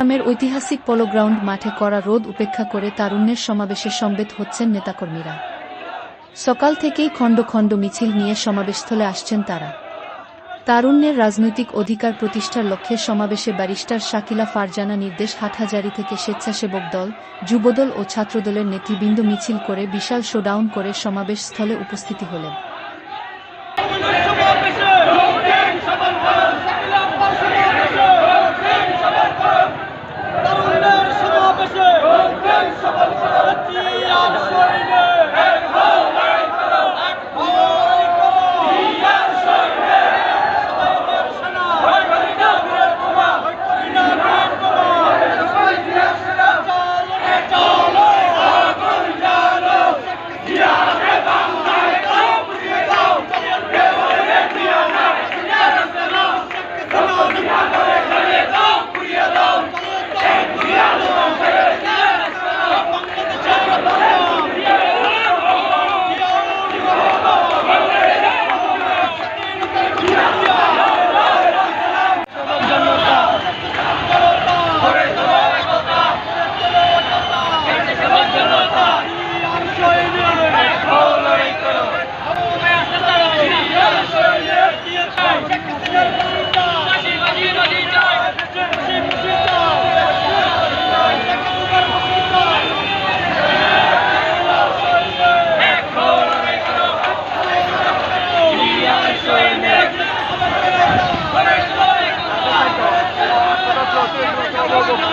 গ্রামের ঐতিহাসিক পলো গ্রাউন্ড মাঠে করা রোদ উপেক্ষা করে তারুণ্যের সমাবেশে সমবেত হচ্ছেন নেতাকর্মীরা। সকাল থেকেই খণ্ড খণ্ড মিছিল নিয়ে সমাবেশস্থলে আসছেন তারা। তারুণ্যের রাজনৈতিক অধিকার প্রতিষ্ঠার লক্ষ্যে সমাবেশে ব্যারিস্টার শাকিলা ফারজানা নির্দেশ হাটহাজারি থেকে স্বেচ্ছাসেবক দল, যুবদল ও ছাত্রদলের নেতৃবৃন্দ মিছিল করে বিশাল শোডাউন করে সমাবেশস্থলে উপস্থিতি হলেন। 走走走。